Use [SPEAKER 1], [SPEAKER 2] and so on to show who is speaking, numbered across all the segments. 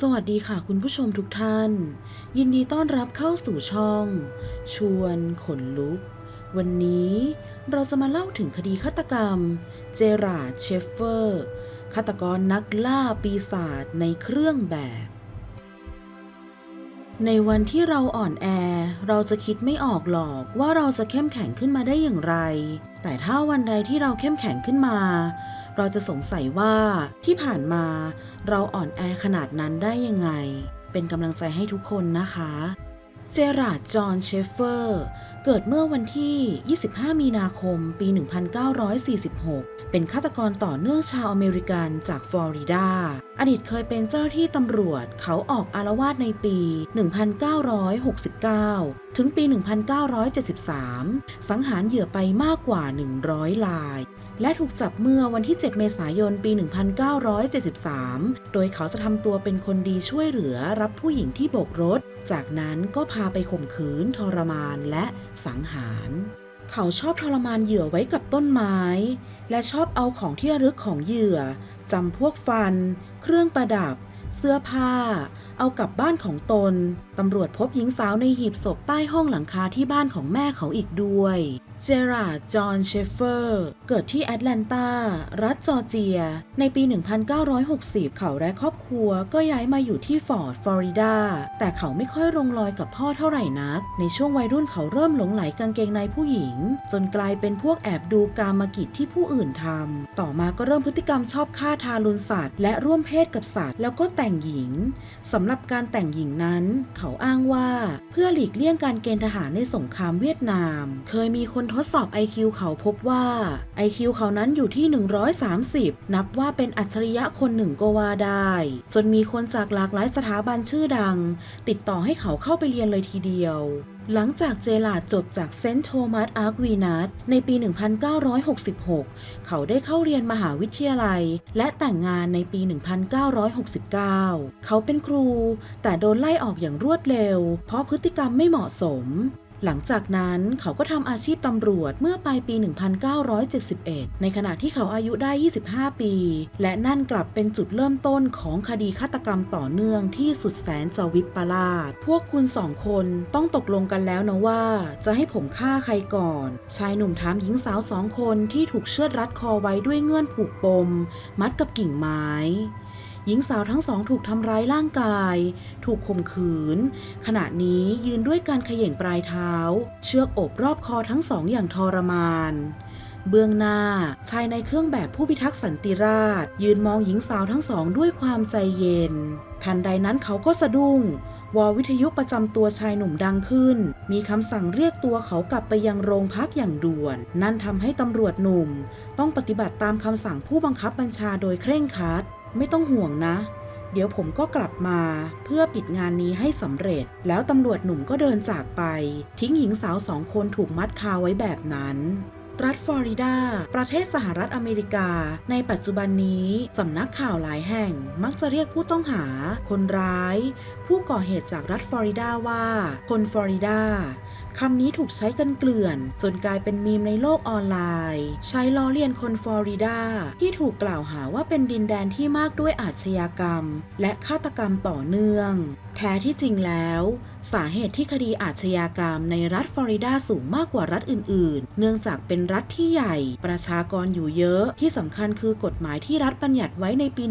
[SPEAKER 1] สวัสดีค่ะคุณผู้ชมทุกท่าน ยินดีต้อนรับเข้าสู่ช่อง ชวนขนลุก วันนี้เราจะมาเล่าถึงคดีฆาตกรรม เจราเชฟเฟอร์ ฆาตกรนักล่าปีศาจในเครื่องแบบ ในวันที่เราอ่อนแอ เราจะคิดไม่ออกหรอกว่าเราจะเข้มแข็งขึ้นมาได้อย่างไร แต่ถ้าวันใดที่เราเข้มแข็งขึ้นมา เราจะสงสัยว่าที่ผ่านมาเราอ่อนแอขนาดนั้นได้ยังไง เป็นกำลังใจให้ทุกคนนะคะ เจราดจอห์นเชฟเฟอร์ เกิดเมื่อวันที่ 25 มีนาคม ปี 1946 เป็นฆาตกรต่อเนื่องชาวอเมริกันจากฟลอริดา อดีตเคยเป็นเจ้าหน้าที่ตำรวจเขาออกอารวาสในปี 1969 ถึงปี 1973 สังหารเหยื่อไปมากกว่า 100 ราย และถูกจับเมื่อวันที่ 7 เมษายน ปี 1973 โดยเขาจะทำตัวเป็นคนดีช่วยเหลือรับผู้หญิงที่โบกรถ จากนั้นก็พาไปข่มขืน ทรมานและสังหาร เขาชอบทรมานเหยื่อไว้กับต้นไม้ และชอบเอาของที่ระลึกของเหยื่อจำพวกฟัน เครื่องประดับ เสื้อผ้า เอากลับบ้านของตน ตำรวจพบหญิงสาวในหีบศพใต้ห้องหลังคาที่บ้านของแม่เขาอีกด้วย เจราร์ดจอห์นเชฟเฟอร์ เกิดที่แอตแลนตา รัฐจอร์เจีย ในปี 1960 เขาและครอบครัวก็ย้ายมาอยู่ที่ฟอร์ด ฟลอริดา แต่เขาไม่ค่อยลงรอยกับพ่อเท่าไหร่นัก ในช่วงวัยรุ่นเขาเริ่มหลงไหลกางเกงในผู้หญิง จนกลายเป็นพวกแอบดูการมากิจที่ผู้อื่นทำ ต่อมาก็เริ่มพฤติกรรมชอบฆ่าทารุณสัตว์และร่วมเพศกับสัตว์แล้วก็แต่งหญิงสำหรับการแต่งหญิงนั้นเขาอ้างว่า เพื่อหลีกเลี่ยงการเกณฑ์ทหารในสงครามเวียดนาม เคยมีคนทดสอบ IQ เขาพบว่า IQ เขานั้นอยู่ที่ 130 นับว่าเป็นอัจฉริยะคนหนึ่งก็ว่าได้ จนมีคนจากหลากหลายสถาบันชื่อดัง ติดต่อให้เขาเข้าไปเรียนเลยทีเดียว หลังจากเจลาดจบจากเซนต์โทมัสอาร์กวีนัสในปี 1966 เขาได้เข้าเรียนมหาวิทยาลัย และแต่งงานในปี 1969 เขาเป็นครู แต่โดนไล่ออกอย่างรวดเร็ว เพราะพฤติกรรมไม่เหมาะสม หลังจากนั้นเขาก็ทำอาชีพตำรวจเมื่อปลายปี 1971 ในขณะที่เขาอายุได้ 25 ปี และนั่นกลับเป็นจุดเริ่มต้นของคดีฆาตกรรมต่อเนื่องที่สุดแสนจะวิปลาส พวกคุณสองคนต้องตกลงกันแล้วนะว่า จะให้ผมฆ่าใครก่อน ชายหนุ่มถามหญิงสาวสองคนที่ถูกเชือดรัดคอไว้ด้วยเงื่อนผูกปม มัดกับกิ่งไม้ หญิงสาวทั้งสองถูกทำร้ายร่างกาย ถูกข่มขืน ขณะนี้ยืนด้วยการเขย่งปลายเท้า เชือกโอบรอบคอทั้งสองอย่างทรมาน เบื้องหน้าชายในเครื่องแบบผู้พิทักษ์สันติราษยืนมองหญิงสาวทั้งสองด้วยความใจเย็น ทันใดนั้นเขาก็สะดุ้งวอวิทยุประจำตัวชายหนุ่มดังขึ้น มีคำสั่งเรียกตัวเขากลับไปยังโรงพักอย่างด่วน นั่นทำให้ตำรวจหนุ่ม ต้องปฏิบัติตามคำสั่งผู้บังคับบัญชาโดยเคร่งครัด ไม่ต้องห่วงนะ เดี๋ยวผมก็กลับมาเพื่อปิดงานนี้ให้สำเร็จ แล้วตำรวจหนุ่มก็เดินจากไป ทิ้งหญิงสาวสองคนถูกมัดคาไว้แบบนั้น รัฐฟลอริดา ประเทศสหรัฐอเมริกา ในปัจจุบันนี้สำนักข่าวหลายแห่งมักจะเรียกผู้ต้องหา คนร้าย ผู้ก่อเหตุจากรัฐฟลอริดาว่า คนฟลอริดาคำนี้ถูกใช้กันเกลื่อน จนกลายเป็นมีมในโลกออนไลน์ ใช้ล้อเลียนคนฟลอริดาที่ถูกกล่าวหาว่าเป็นดินแดนที่มากด้วยอาชญากรรม และฆาตกรรมต่อเนื่อง แท้ที่จริงแล้ว สาเหตุที่คดีอาชญากรรมในรัฐฟลอริดาสูงมากกว่ารัฐอื่น ๆ เนื่องจากเป็นรัฐที่ใหญ่ ประชากรอยู่เยอะ ที่สำคัญคือกฎหมายที่รัฐบัญญัติไว้ในปี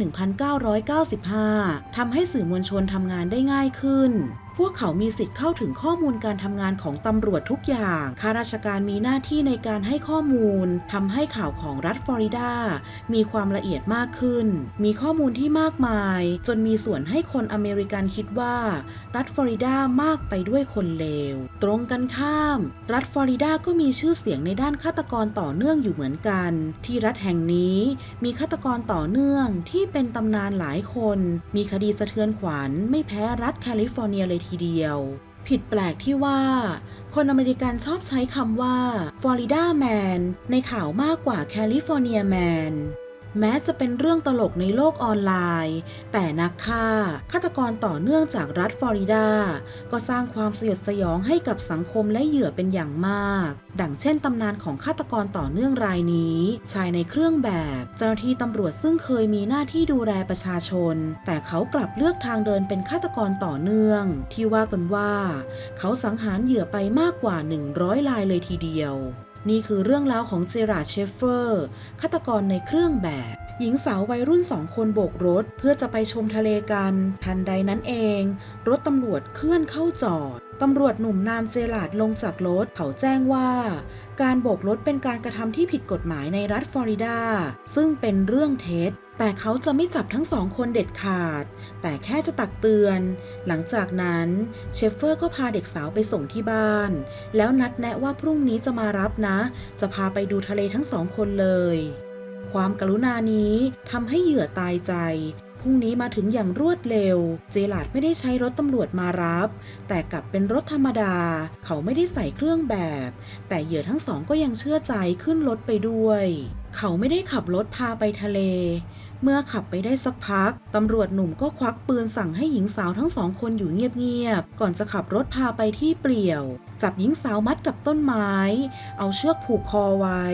[SPEAKER 1] 1995ทำให้สื่อมวลชนทำงานได้ง่ายขึ้น พวกเขามีสิทธิ์เข้าถึงข้อมูลการทำงานของตำรวจทุกอย่าง ข้าราชการมีหน้าที่ในการให้ข้อมูลทำให้ข่าวของรัฐฟลอริดา มีความละเอียดมากขึ้น มีข้อมูลที่มากมาย จนมีส่วนให้คนอเมริกันคิดว่า รัฐฟลอริดามากไปด้วยคนเลว ตรงกันข้าม รัฐฟลอริดาก็มีชื่อเสียงในด้านฆาตกรต่อเนื่องอยู่เหมือนกัน ที่รัฐแห่งนี้มีฆาตกรต่อเนื่องที่เป็นตำนานหลายคน มีคดีสะเทือนขวัญไม่แพ้รัฐแคลิฟอร์เนียเลยทีเดียว ผิดแปลกที่ว่า คนอเมริกันชอบใช้คำว่าฟลอริดาแมนในข่าวมากกว่าแคลิฟอร์เนียแมน แม้จะเป็นเรื่องตลกในโลกออนไลน์ แต่นักฆ่าฆาตกรต่อเนื่องจากรัฐฟลอริดา ก็สร้างความสยดสยองให้กับสังคมและเหยื่อเป็นอย่างมาก ดังเช่นตำนานของฆาตกรต่อเนื่องรายนี้ ชายในเครื่องแบบเจ้าหน้าที่ตำรวจซึ่งเคยมีหน้าที่ดูแลประชาชน แต่เขากลับเลือกทางเดินเป็นฆาตกรต่อเนื่อง ที่ว่ากันว่า เขาสังหารเหยื่อไปมากกว่า 100รายเลยทีเดียว นี่คือเรื่องราวของเจราร์เชฟเฟอร์ฆาตกรในเครื่องแบบ หญิงสาววัยรุ่นสองคนโบกรถ เพื่อจะไปชมทะเลกัน ทันใดนั้นเอง รถตำรวจเคลื่อนเข้าจอดตำรวจหนุ่มนามเจราร์ดลงจากรถเขาแจ้งว่า การโบกรถเป็นการกระทำที่ผิดกฎหมายในรัฐฟลอริดา ซึ่งเป็นเรื่องเท็จ แต่เขาจะไม่จับทั้งสองคนเด็ดขาด แต่แค่จะตักเตือน หลังจากนั้นเชฟเฟอร์ก็พาเด็กสาวไปส่งที่บ้าน แล้วนัดแนะว่าพรุ่งนี้จะมารับนะ จะพาไปดูทะเลทั้งสองคนเลย ความกรุณานี้ทำให้เหยื่อตายใจ พรุ่งนี้มาถึงอย่างรวดเร็ว เจลาดไม่ได้ใช้รถตำรวจมารับ แต่กลับเป็นรถธรรมดา เขาไม่ได้ใส่เครื่องแบบ แต่เหยื่อทั้งสองก็ยังเชื่อใจขึ้นรถไปด้วย เขาไม่ได้ขับรถพาไปทะเล เมื่อขับไปได้สักพัก ตำรวจหนุ่มก็ควักปืนสั่งให้หญิงสาวทั้งสองคนอยู่เงียบๆ ก่อนจะขับรถพาไปที่เปลี่ยว จับหญิงสาวมัดกับต้นไม้ เอาเชือกผูกคอไว้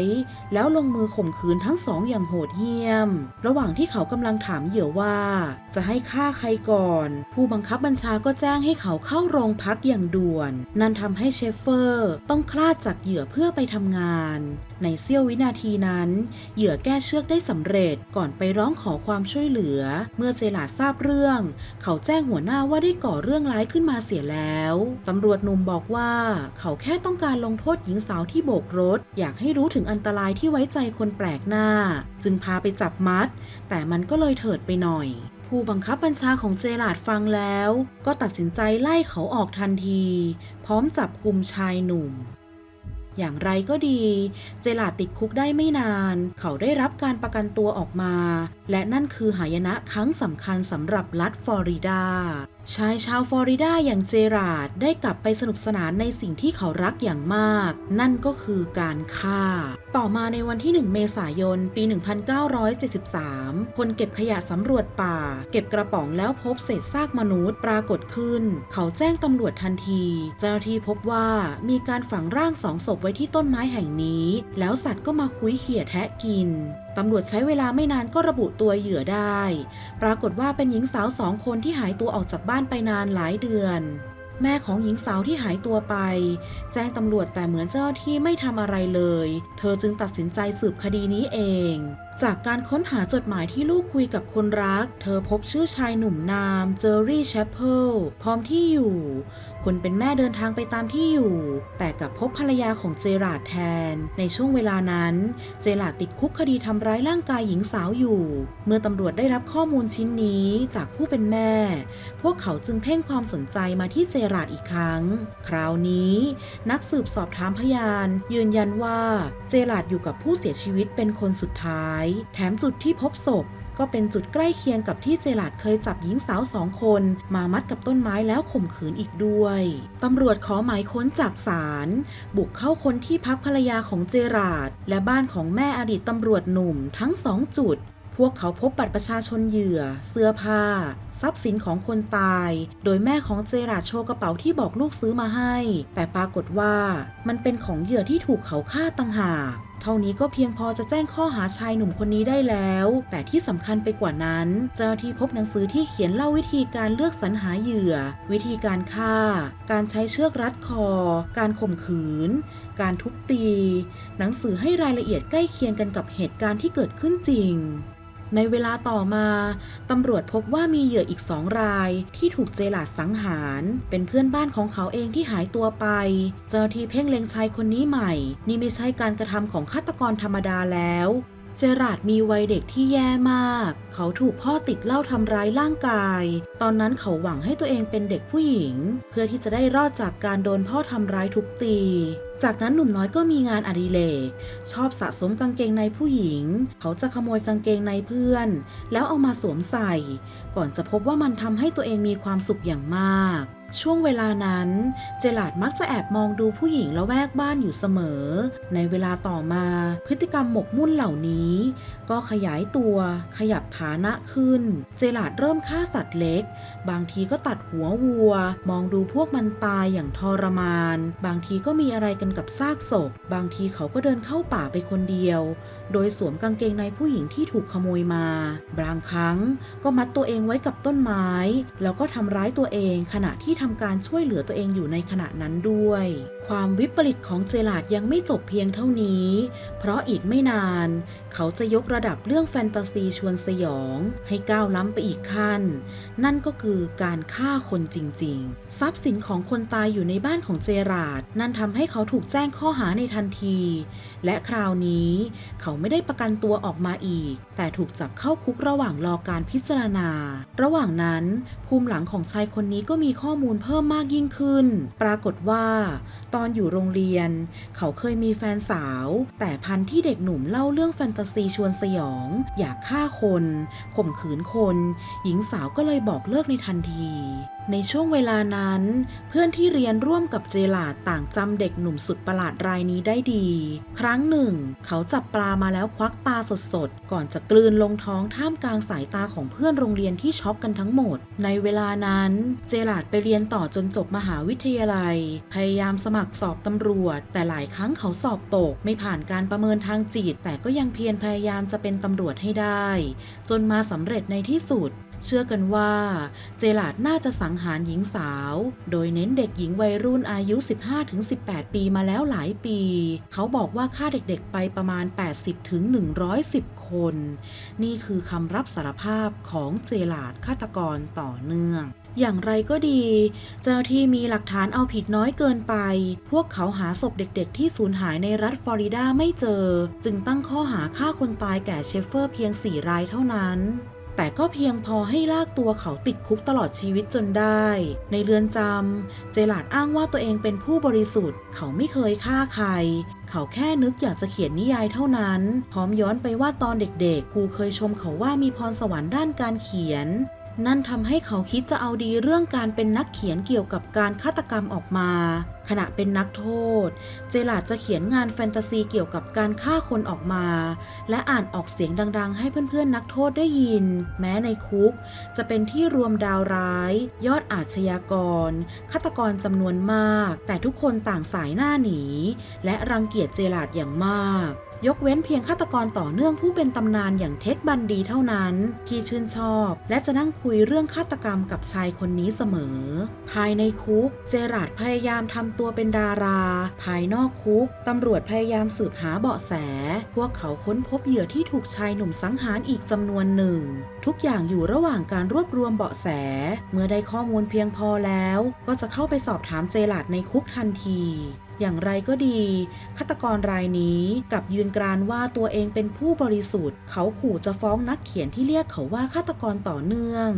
[SPEAKER 1] แล้วลงมือข่มขืนทั้งสองอย่างโหดเหี้ยม ระหว่างที่เขากำลังถามเหยื่อว่า จะให้ฆ่าใครก่อน ผู้บังคับบัญชาก็แจ้งให้เขาเข้าโรงพักอย่างด่วน นั่นทำให้เชฟเฟอร์ต้องคลาดจากเหยื่อเพื่อไปทำงาน ในเสี้ยววินาทีนั้น เหยื่อแก้เชือกได้สำเร็จก่อนไปร้องขอความช่วยเหลือ เมื่อเจลาดทราบเรื่อง เขาแจ้งหัวหน้าว่าได้ก่อเรื่องร้ายขึ้นมาเสียแล้วตำรวจหนุ่มบอกว่าเขาแค่ต้องการลงโทษหญิงสาวที่โบกรถ อยากให้รู้ถึงอันตรายที่ไว้ใจคนแปลกหน้า จึงพาไปจับมัด แต่มันก็เลยเถิดไปหน่อยผู้บังคับบัญชาของเจลาดฟังแล้ว ก็ตัดสินใจไล่เขาออกทันที พร้อมจับกลุ่มชายหนุ่ม อย่างไรก็ดี เจลาติดคุกได้ไม่นาน เขาได้รับการประกันตัวออกมา และนั่นคือหายนะครั้งสำคัญสำหรับรัฐฟลอริดา ชายชาวฟลอริดาอย่างเจราดได้กลับไปสนุกสนานในสิ่งที่เขารักอย่างมาก นั่นก็คือการฆ่า ต่อมาในวันที่ 1 เมษายน ปี 1973 คนเก็บขยะสำรวจป่า เก็บกระป๋องแล้วพบเศษซากมนุษย์ปรากฏขึ้น เขาแจ้งตำรวจทันที เจ้าหน้าที่พบว่ามีการฝังร่างสองศพไว้ที่ต้นไม้แห่งนี้ แล้วสัตว์ก็มาคุ้ยเขี่ยแทะกินตำรวจใช้เวลาไม่นานก็ระบุตัวเหยื่อได้ ปรากฏว่าเป็นหญิงสาวสองคนที่หายตัวออกจากบ้านไปนานหลายเดือน แม่ของหญิงสาวที่หายตัวไป แจ้งตำรวจแต่เหมือนเจ้าหน้าที่ไม่ทำอะไรเลย เธอจึงตัดสินใจสืบคดีนี้เอง จากการค้นหาจดหมายที่ลูกคุยกับคนรัก เธอพบชื่อชายหนุ่มนาม เจอรี่แชปเปิลพร้อมที่อยู่ คนเป็นแม่เดินทางไปตามที่อยู่ แต่กลับพบภรรยาของเจราร์ดแทน ในช่วงเวลานั้น เจราร์ดติดคุกคดีทำร้ายร่างกายหญิงสาวอยู่ เมื่อตำรวจได้รับข้อมูลชิ้นนี้จากผู้เป็นแม่ พวกเขาจึงเพ่งความสนใจมาที่เจราร์ดอีกครั้ง คราวนี้ นักสืบสอบถามพยาน ยืนยันว่าเจราร์ดอยู่กับผู้เสียชีวิตเป็นคนสุดท้ายแถมจุดที่พบศพ ก็เป็นจุดใกล้เคียงกับที่เจลาดเคยจับหญิงสาวสองคน มามัดกับต้นไม้แล้วข่มขืนอีกด้วย ตำรวจขอหมายค้นจากศาลบุกเข้าค้นที่พักภรรยาของเจลาดและบ้านของแม่อดีตตำรวจหนุ่มทั้งสองจุดพวกเขาพบบัตรประชาชนเหยื่อ เสื้อผ้า ทรัพย์สินของคนตาย โดยแม่ของเจราดโชว์กระเป๋าที่บอกลูกซื้อมาให้ แต่ปรากฏว่ามันเป็นของเหยื่อที่ถูกเขาฆ่าต่างหาก เท่านี้ก็เพียงพอจะแจ้งข้อหาชายหนุ่มคนนี้ได้แล้ว แต่ที่สำคัญไปกว่านั้น เจ้าหน้าที่พบหนังสือที่เขียนเล่าวิธีการเลือกสรรหาเหยื่อ วิธีการฆ่า การใช้เชือกรัดคอ การข่มขืน การทุบตี หนังสือให้รายละเอียดใกล้เคียงกันกับเหตุการณ์ที่เกิดขึ้นจริง ในเวลาต่อมาตำรวจพบว่ามีเหยื่ออีกสองรายที่ถูกเจลาดสังหาร เป็นเพื่อนบ้านของเขาเองที่หายตัวไป เจ้าที่เพ่งเล็งชายคนนี้ใหม่ นี่ไม่ใช่การกระทำของฆาตกรธรรมดาแล้วเจราดมีวัยเด็กที่แย่มาก เขาถูกพ่อติดเหล้าทำร้ายร่างกาย ตอนนั้นเขาหวังให้ตัวเองเป็นเด็กผู้หญิง เพื่อที่จะได้รอดจากการโดนพ่อทำร้ายทุบตี จากนั้นหนุ่มน้อยก็มีงานอดิเรกชอบสะสมกางเกงในผู้หญิง เขาจะขโมยกางเกงในเพื่อน แล้วเอามาสวมใส่ ก่อนจะพบว่ามันทำให้ตัวเองมีความสุขอย่างมาก ช่วงเวลานั้น เจลาดมักจะแอบมองดูผู้หญิงละแวกบ้านอยู่เสมอ ในเวลาต่อมา พฤติกรรมหมกมุ่นเหล่านี้ ก็ขยายตัว ขยับฐานะขึ้น เจลาดเริ่มฆ่าสัตว์เล็ก บางทีก็ตัดหัววัว มองดูพวกมันตายอย่างทรมาน บางทีก็มีอะไรกันกับซากศพ บางทีเขาก็เดินเข้าป่าไปคนเดียว โดยสวมกางเกงในผู้หญิงที่ถูกขโมยมา บางครั้งก็มัดตัวเองไว้กับต้นไม้ แล้วก็ทำร้ายตัวเองขณะที่ทำการช่วยเหลือตัวเองอยู่ในขณะนั้นด้วยความวิปริตของเจลาดยังไม่จบเพียงเท่านี้ เพราะอีกไม่นาน เขาจะยกระดับเรื่องแฟนตาซีชวนสยอง ให้ก้าวล้ำไปอีกขั้น นั่นก็คือการฆ่าคนจริง ๆ ทรัพย์สินของคนตายอยู่ในบ้านของเจราดนั่นทำให้เขาถูกแจ้งข้อหาในทันที และคราวนี้เขาไม่ได้ประกันตัวออกมาอีก แต่ถูกจับเข้าคุกระหว่างรอการพิจารณา ระหว่างนั้น ภูมิหลังของชายคนนี้ก็มีข้อมูลเพิ่มมากยิ่งขึ้น ปรากฏว่าตอนอยู่โรงเรียน เขาเคยมีแฟนสาว แต่พันที่เด็กหนุ่มเล่าเรื่องแฟนตาซีชวนสยอง อยากฆ่าคน ข่มขืนคน หญิงสาวก็เลยบอกเลิกในทันทีในช่วงเวลานั้น เพื่อนที่เรียนร่วมกับเจลาดต่างจำเด็กหนุ่มสุดประหลาดรายนี้ได้ดี ครั้งหนึ่ง เขาจับปลามาแล้วควักตาสดๆ ก่อนจะกลืนลงท้องท่ามกลางสายตาของเพื่อนโรงเรียนที่ช็อกกันทั้งหมด ในเวลานั้น เจลาดไปเรียนต่อจนจบมหาวิทยาลัย พยายามสมัครสอบตำรวจ แต่หลายครั้งเขาสอบตก ไม่ผ่านการประเมินทางจิต แต่ก็ยังเพียรพยายามจะเป็นตำรวจให้ได้ จนมาสำเร็จในที่สุด เชื่อกันว่าเจลาดน่าจะสังหารหญิงสาว โดยเน้นเด็กหญิงวัยรุ่นอายุ 15-18 ปีมาแล้วหลายปี เขาบอกว่าฆ่าเด็กๆไปประมาณ 80-110 คน นี่คือคำรับสารภาพของเจลาดฆาตกรต่อเนื่องอย่างไรก็ดี เจ้าที่มีหลักฐานเอาผิดน้อยเกินไป พวกเขาหาศพเด็กๆ ที่สูญหายในรัฐฟลอริดาไม่เจอ จึงตั้งข้อหาฆ่าคนตายแก่เชฟเฟอร์เพียง 4 รายเท่านั้น แต่ก็เพียงพอให้ลากตัวเขาติดคุกตลอดชีวิตจนได้ ในเรือนจำ เจลาดอ้างว่าตัวเองเป็นผู้บริสุทธิ์ เขาไม่เคยฆ่าใคร เขาแค่นึกอยากจะเขียนนิยายเท่านั้น พร้อมย้อนไปว่าตอนเด็กๆ ครูเคยชมเขาว่ามีพรสวรรค์ด้านการเขียน นั่นทำให้เขาคิดจะเอาดีเรื่องการเป็นนักเขียนเกี่ยวกับการฆาตกรรมออกมา ขณะเป็นนักโทษ เจลาดจะเขียนงานแฟนตาซีเกี่ยวกับการฆ่าคนออกมา และอ่านออกเสียงดังๆ ให้เพื่อนๆนักโทษได้ยิน แม้ในคุก จะเป็นที่รวมดาวร้าย ยอดอาชญากรฆาตกรจำนวนมาก แต่ทุกคนต่างสายหน้าหนี และรังเกียจเจลาดอย่างมาก ยกเว้นเพียงฆาตกรต่อเนื่องผู้เป็นตำนานอย่างเท็ดบันดีเท่านั้นที่ชื่นชอบ และจะนั่งคุยเรื่องฆาตกรรมกับชายคนนี้เสมอ ภายในคุก เจราดพยายามทำตัวเป็นดารา ภายนอกคุกตำรวจพยายามสืบหาเบาะแส พวกเขาค้นพบเหยื่อที่ถูกชายหนุ่มสังหารอีกจำนวนหนึ่ง ทุกอย่างอยู่ระหว่างการรวบรวมเบาะแส เมื่อได้ข้อมูลเพียงพอแล้ว ก็จะเข้าไปสอบถามเจลาดในคุกทันที อย่างไรก็ดี ฆาตกรรายนี้กับยืนกรานว่าตัวเองเป็นผู้บริสุทธิ์ เขาขู่จะฟ้องนักเขียนที่เรียกเขาว่าฆาตกรต่อเนื่อง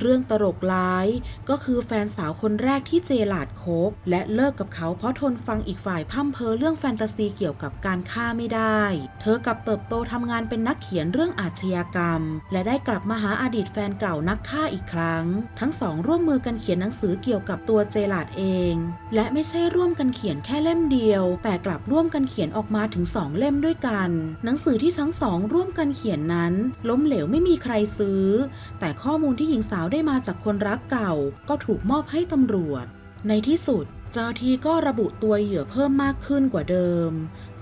[SPEAKER 1] เรื่องตลกร้าย ก็คือแฟนสาวคนแรกที่เจลาดคบ และเลิกกับเขาเพราะทนฟังอีกฝ่ายพร่ำเพอเรื่องแฟนตาซีเกี่ยวกับการฆ่าไม่ได้ เธอกับเติบโตทำงานเป็นนักเขียนเรื่องอาชญากรรม และได้กลับมาหาอดีตแฟนเก่านักฆ่าอีกครั้ง ทั้งสองร่วมมือกันเขียนหนังสือเกี่ยวกับตัวเจลาดเอง และไม่ใช่ร่วมกันเขียนแค่เล่มเดียว แต่กลับร่วมกันเขียนออกมาถึงสองเล่มด้วยกัน หนังสือที่ทั้งสองร่วมกันเขียนนั้น ล้มเหลวไม่มีใครซื้อ แต่ข้อมูลที่หญิงสาวได้มาจากคนรักเก่า ก็ถูกมอบให้ตำรวจ ในที่สุด เจ้าหน้าที่ก็ระบุตัวเหยื่อเพิ่มมากขึ้นกว่าเดิม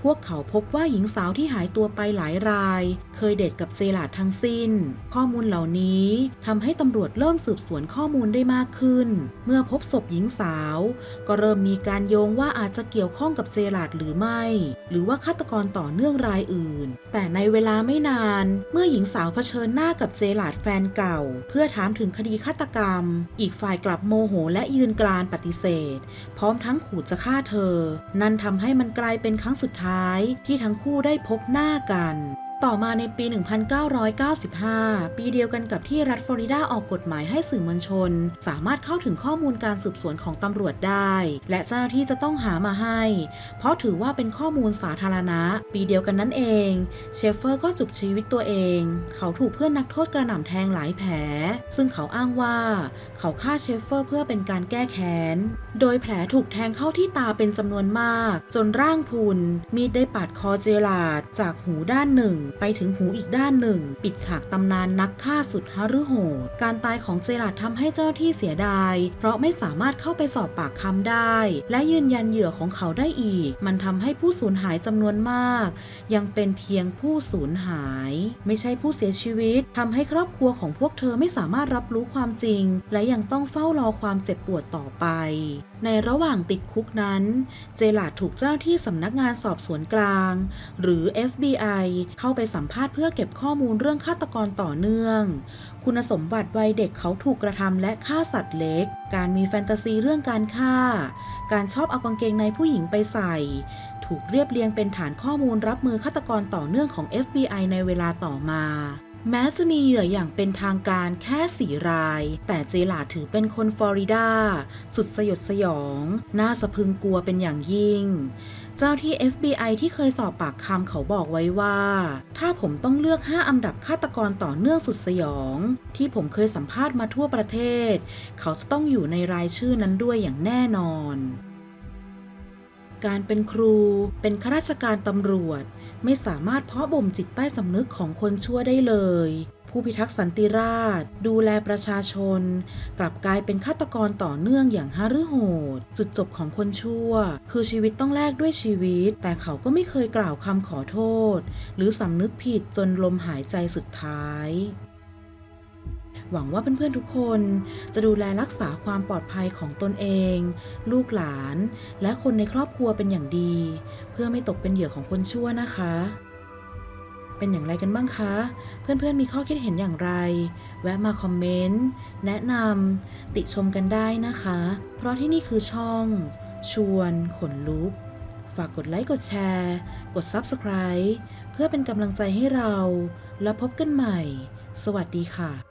[SPEAKER 1] พวกเขาพบว่าหญิงสาวที่หายตัวไปหลายราย เคยเดทกับเจลาดทั้งสิ้น ข้อมูลเหล่านี้ทำให้ตำรวจเริ่มสืบสวนข้อมูลได้มากขึ้น เมื่อพบศพหญิงสาว ก็เริ่มมีการโยงว่าอาจจะเกี่ยวข้องกับเจลาดหรือไม่ หรือว่าฆาตกรต่อเนื่องรายอื่น แต่ในเวลาไม่นาน เมื่อหญิงสาวเผชิญหน้ากับเจลาดแฟนเก่า เพื่อถามถึงคดีฆาตกรรม อีกฝ่ายกลับโมโหและยืนกรานปฏิเสธ พร้อมทั้งขู่จะฆ่าเธอ นั่นทำให้มันกลายเป็นครั้งสุดท้ายที่ทั้งคู่ได้พบหน้ากัน ต่อมาในปี 1995 ปีเดียวกันกับที่รัฐฟลอริดาออกกฎหมายให้สื่อมวลชน สามารถเข้าถึงข้อมูลการสืบสวนของตำรวจได้ และเจ้าหน้าที่จะต้องหามาให้ เพราะถือว่าเป็นข้อมูลสาธารณะ ปีเดียวกันนั่นเอง เชฟเฟอร์ก็จบชีวิตตัวเอง เขาถูกเพื่อนนักโทษกระหน่ำแทงหลายแผล ซึ่งเขาอ้างว่า เขาฆ่าเชฟเฟอร์เพื่อเป็นการแก้แค้น โดยแผลถูกแทงเข้าที่ตาเป็นจำนวนมาก จนร่างพุนมีดได้ปาดคอเจลาดจากหูด้านหนึ่งไปถึงหูอีกด้านหนึ่ง ปิดฉากตำนานนักฆ่าสุดฮารุโหด การตายของเจลาดทำให้เจ้าที่เสียดาย เพราะไม่สามารถเข้าไปสอบปากคำได้ และยืนยันเหยื่อของเขาได้อีก มันทำให้ผู้สูญหายจำนวนมาก ยังเป็นเพียงผู้สูญหาย ไม่ใช่ผู้เสียชีวิตทำให้ครอบครัวของพวกเธอไม่สามารถรับรู้ความจริง และยังต้องเฝ้ารอความเจ็บปวดต่อไป ในระหว่างติดคุกนั้น เจลาดถูกเจ้าหน้าที่สำนักงานสอบสวนกลาง หรือ FBI เข้าไปไปสัมภาษณ์เพื่อเก็บข้อมูลเรื่องฆาตกรต่อเนื่อง คุณสมบัติวัยเด็กเขาถูกกระทำและฆ่าสัตว์เล็ก การมีแฟนตาซีเรื่องการฆ่า การชอบเอากางเกงในผู้หญิงไปใส่ ถูกเรียบเรียงเป็นฐานข้อมูลรับมือฆาตกรต่อเนื่องของ FBI ในเวลาต่อมา แม้จะมีเหยื่ออย่างเป็นทางการแค่สี่ราย แต่เจลาถือเป็นคนฟลอริดา สุดสยดสยอง น่าสะพึงกลัวเป็นอย่างยิ่ง เจ้าที่ FBI ที่เคยสอบปากคำเขาบอกไว้ว่า ถ้าผมต้องเลือก 5 อันดับฆาตกรต่อเนื่องสุดสยอง ที่ผมเคยสัมภาษณ์มาทั่วประเทศ เขาจะต้องอยู่ในรายชื่อนั้นด้วยอย่างแน่นอน การเป็นครู เป็นข้าราชการตำรวจ ไม่สามารถเพาะบ่มจิตใต้สำนึกของคนชั่วได้เลย ผู้พิทักษ์สันติราษฎร์ดูแลประชาชน กลับกลายเป็นฆาตกรต่อเนื่องอย่างฮารือโหด จุดจบของคนชั่ว คือชีวิตต้องแลกด้วยชีวิต แต่เขาก็ไม่เคยกล่าวคำขอโทษ หรือสำนึกผิดจนลมหายใจสุดท้าย หวังว่าเพื่อนๆทุกคนจะดูแลรักษาความปลอดภัยของตนเอง ลูกหลาน และคนในครอบครัวเป็นอย่างดี เพื่อไม่ตกเป็นเหยื่อของคนชั่วนะคะ เป็นอย่างไรกันบ้างคะ เพื่อนๆมีข้อคิดเห็นอย่างไร แวะมาคอมเมนต์แนะนำติชมกันได้นะคะ เพราะที่นี่คือช่อง ชวนขนลุกฝากกดไลค์ กดแชร์ กด Subscribe เพื่อเป็นกำลังใจให้เรา แล้วพบกันใหม่ สวัสดีค่ะ